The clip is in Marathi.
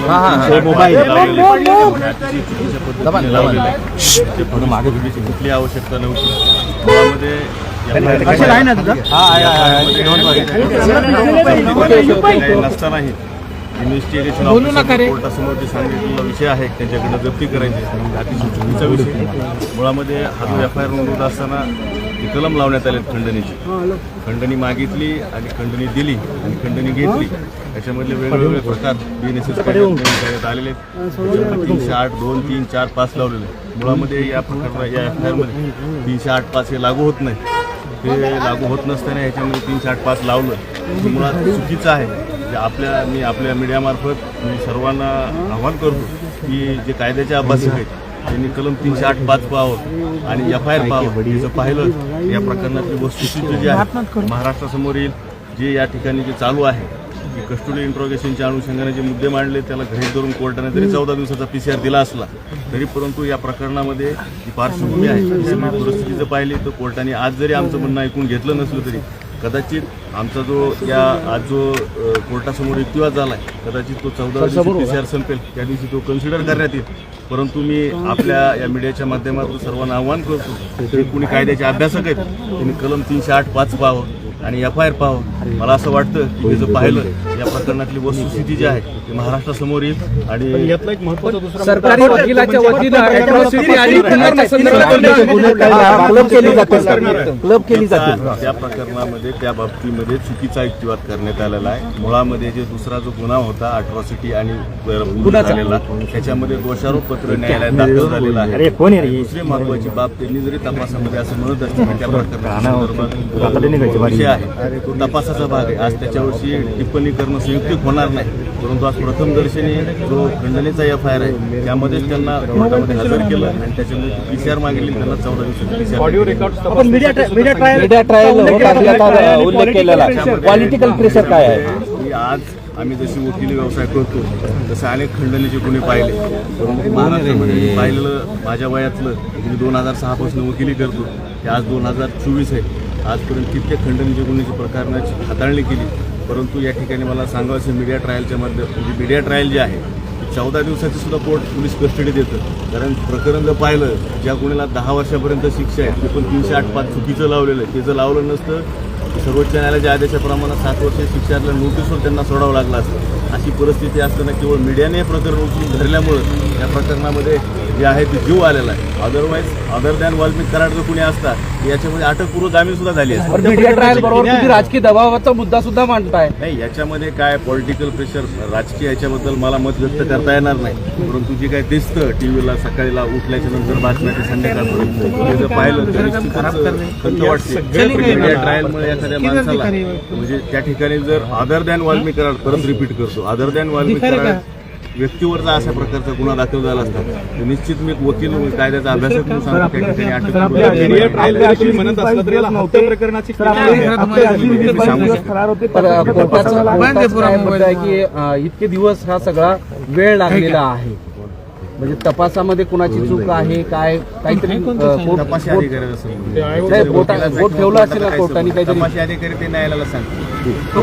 हा, हा, हा. मोबाईल. ते कोठडीची कुठली आवश्यकता नव्हती. मुळामध्ये असेल आहे ना तुझं? काही नसतानाही इन्व्हेस्टिगेशन ऑफिसर कोर्टासमोर जे सांगितलेला विषय आहे त्यांच्याकडे जप्ती करायची आहे. अतिशय चुकीचा विषय. मुळामध्ये हा जो एफ आय आर नोंदवत असताना ती कलम लावण्यात आले खंडणीची. खंडणी मागितली आणि खंडणी दिली आणि खंडणी घेतली. त्याच्यामधले वेगवेगळे प्रकार बी एन एस एस कायद्यात आलेले तीनशे आठ दोन तीन चार पाच लावलेले. मुळामध्ये या प्रकरणा या एफ आय आरमध्ये तीनशे आठ पाच हे लागू होत नाही. ते लागू होत नसताना ह्याच्यामध्ये तीनशे आठ पाच लावलं. मुळात चुकीचं आहे. जे आपल्या मी आपल्या मीडियामार्फत मी सर्वांना आव्हान करतो की जे कायद्याचे अभ्यासक आहेत त्यांनी कलम तीनशे आठ पाच पाहावं आणि एफ आय आर पाहावं याचं पाहिलं या प्रकरणातली वस्तुस्थिती जी आहे महाराष्ट्रासमोर येईल. जे या ठिकाणी जे चालू आहे की कस्टोडी इंट्रोगेशनच्या अनुषंगाने जे मुद्दे मांडले त्याला घरी धरून कोर्टाने जरी चौदा दिवसाचा पी सी आर दिला असला तरी परंतु या प्रकरणामध्ये जी पार्श्वभूमी आहे ती सगळी परिस्थिती जर पाहिली तर कोर्टाने आज जरी आमचं म्हणणं ऐकून घेतलं नसलं तरी कदाचित आमचा जो या आज जो कोर्टासमोर युक्तिवाद झाला आहे कदाचित तो चौदा दिवशी संपेल त्या दिवशी तो कन्सिडर करण्यात येईल. परंतु मी आपल्या या मीडियाच्या माध्यमातून सर्वांना आव्हान करतो की कुणी कायद्याचे अभ्यासक आहेत त्यांनी कलम तीनशे आठ पाच पाहावं. आणि एफ आय आर पाहावं मला असं वाटतं की त्याचं पाहिलं या प्रकरणातली वस्तुस्थिती जी आहे ती महाराष्ट्रासमोर येईल आणि यातला एक महत्त्वाचा दुसरा सरकारी वकिलाच्या वतीनं अॅट्रॉसिटी आणि क्लब केली जाते. क्लब केली जाते. त्या प्रकरणामध्ये त्या बाबतीमध्ये चुकीचा युक्तिवाद करण्यात आलेला आहे. मुळामध्ये जे दुसरा जो गुन्हा होता अट्रॉसिटी आणि गुन्हा झालेला त्याच्यामध्ये दोषारोप पत्र न्यायालयात दाखल झालेलं आहे. अरे कोण आहे रे? दुसरी महत्वाची बाब त्यांनी जरी तपासामध्ये असं म्हणत असतील की त्या विषय आहे. तो तपासाचा भाग आहे. आज त्याच्यावरची टिप्पणी करणं संयुक्तिक होणार नाही. परंतु आज प्रथम दर्शनी जो खंडणीचा एफ आय आर आहे त्यामध्येच त्यांना कोर्टामध्ये हजर केलं आणि त्याच्यामध्ये पीसीआर मागितली. त्यांना चौदा दिवसाची पीसीआर ऑडिओ रेकॉर्ड आपण media media trial media trial होता उल्लेख केलेला. पॉलिटिकल प्रेशर काय आहे? की आज आम्ही जशी वकिली व्यवसाय करतो तसे अनेक खंडणीचे गुन्हे पाहिले. परंतु महाराष्ट्रामध्ये मी पाहिलेलं माझ्या वयातलं मी दोन हजार सहापासून वकिली करतो. ते आज दोन हजार चोवीस आहे. आजपर्यंत कित्येक खंडणीचे म्हणजे गुन्ह्याची प्रकरणाची हाताळणी केली. परंतु या ठिकाणी मला सांगायचं मीडिया ट्रायलच्या मध्ये म्हणजे मीडिया ट्रायल जे आहे चौदा दिवसाची सुद्धा कोर्ट पोलीस कस्टडी देतं. कारण प्रकरण जर पाहिलं ज्या गुन्ह्याला दहा वर्षापर्यंत शिक्षा आहे ते पण तीनशे आठ पाच चुकीचं लावलेलं आहे. ते जर लावलं नसतं सर्वोच्च न्यायालयाच्या आदेशाप्रमाणे सात वर्ष शिक्षातल्या नोटीसवर त्यांना सोडावं लागलं असतं. अशी परिस्थिती असताना केवळ मीडियाने हे प्रकरण उचलून धरल्यामुळं या प्रकरणामध्ये जे आहे ते जीव आलेला आहे. Otherwise other than Valmik Karad जर कुणी असतात याच्यामध्ये अटकपूर्व जामीन सुद्धा झाली मीडिया ट्रायल बरोबर तुम्ही राजकीय दबावाचा मुद्दा सुद्धा मांडताय. नाही याच्यामध्ये काय पॉलिटिकल प्रेशर राजकीय याच्याबद्दल मला मत व्यक्त करता येणार नाही. परंतु जे काय दिसतं टीव्हीला सकाळीला उठल्याच्या नंतर बातम्या ते संध्याकाळपर्यंत हे जर पाहिलं तर निश्चितच खंत वाटते. मीडिया ट्रायलमुळे एखाद्या माणसाला म्हणजे त्या ठिकाणी जर अदर दॅन वाल्मी कराड परत रिपीट करतो अदर दॅन वाल्मी कराड व्यक्तीवर जर अशा प्रकारचा गुन्हा दाखल झाला असता तर निश्चित मी वकील कायद्याचा अभ्यासक म्हणून सांगतो त्या ठिकाणी करून इतके दिवस हा सगळा वेळ लागलेला आहे. म्हणजे तपासामध्ये कुणाची चूक आहे काय काहीतरी कोर्ट- ठेवलं असेल ना कोर्टाने काहीतरी. तपासी अधिकारी ते न्यायालयाला सांगतो.